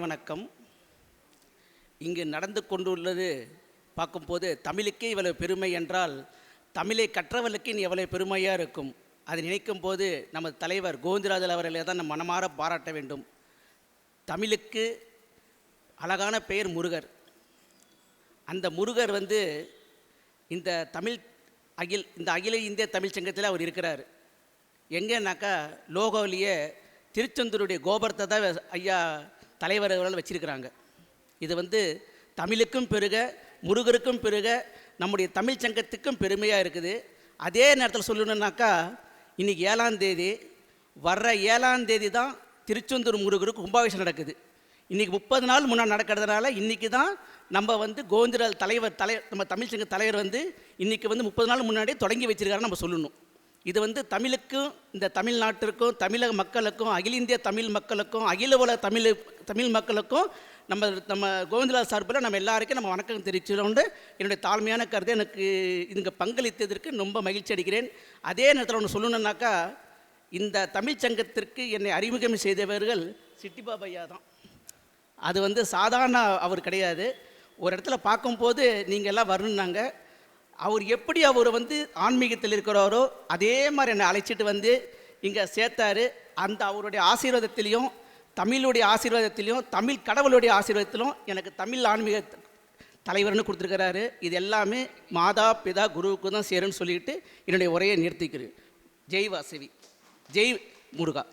வணக்கம். இங்கு நடந்து கொண்டுள்ளது பார்க்கும்போது தமிழுக்கே இவ்வளவு பெருமை என்றால் தமிழை கற்றவர்களுக்கு இனி எவ்வளவு பெருமையாக இருக்கும். அதை நினைக்கும் போது நமது தலைவர் கோவிந்தராஜல் அவர்களை தான் நம் மனமாற பாராட்ட வேண்டும். தமிழுக்கு அழகான பெயர் முருகர். அந்த முருகர் வந்து இந்த தமிழ் அகில் இந்த அகில இந்திய தமிழ் சங்கத்தில் அவர் இருக்கிறார். எங்கேனாக்கா லோகோவிலேயே திருச்செந்தூருடைய கோபுரத்தை தான் ஐயா தலைவர் அவர்கள் வச்சிருக்கிறாங்க. இது வந்து தமிழுக்கும் பெருக முருகருக்கும் பெருக நம்முடைய தமிழ் சங்கத்துக்கும் பெருமையாக இருக்குது. அதே நேரத்தில் சொல்லணுன்னாக்கா இன்றைக்கி ஏழாந்தேதி வர்ற ஏழாந்தேதி தான் திருச்செந்தூர் முருகருக்கு கும்பாபிஷேகம் நடக்குது. இன்றைக்கி முப்பது நாள் முன்னாடி நடக்கிறதுனால இன்றைக்கி தான் நம்ம வந்து கோவிந்தராஜ் தலைவர் தலை நம்ம தமிழ் சங்க தலைவர் வந்து இன்றைக்கி வந்து முப்பது நாள் முன்னாடியே தொடங்கி வச்சிருக்காருன்னு நம்ம சொல்லணும். இது வந்து தமிழுக்கும் இந்த தமிழ்நாட்டிற்கும் தமிழக மக்களுக்கும் அகில இந்திய தமிழ் மக்களுக்கும் அகில உலக தமிழ் தமிழ் மக்களுக்கும் நம்ம நம்ம கோவிந்தலால் சார்பில் நம்ம எல்லாருக்கும் நம்ம வணக்கம் தெரிவிச்சுக்கொண்டு என்னுடைய தாழ்மையான கருத்தை எனக்கு இங்கே பங்களித்ததற்கு ரொம்ப மகிழ்ச்சி அடைகிறேன். அதே நேரத்தில் ஒன்று சொல்லணுன்னாக்கா இந்த தமிழ் சங்கத்திற்கு என்னை அறிமுகம் செய்தவர்கள் சிட்டிபாபையா தான். அது வந்து சாதாரண அவர் கிடையாது. ஒரு இடத்துல பார்க்கும்போது நீங்கள் எல்லாம் வரணுன்னாங்க அவர் எப்படி அவர் வந்து ஆன்மீகத்தில் இருக்கிறாரோ அதே மாதிரி என்னை அழைச்சிட்டு வந்து இங்கே சேர்த்தாரு. அந்த அவருடைய ஆசீர்வாதத்திலையும் தமிழுடைய ஆசீர்வாதத்திலையும் தமிழ் கடவுளுடைய ஆசீர்வாதத்திலும் எனக்கு தமிழ் ஆன்மீக தலைவர்னு கொடுத்துருக்கிறாரு. இது எல்லாமே மாதா பிதா குருவுக்கு தான் சேரும்னு சொல்லிட்டு என்னுடைய உரையை நிறுத்திக்கிறேன். ஜெய் வாசவி. ஜெய் முருகா.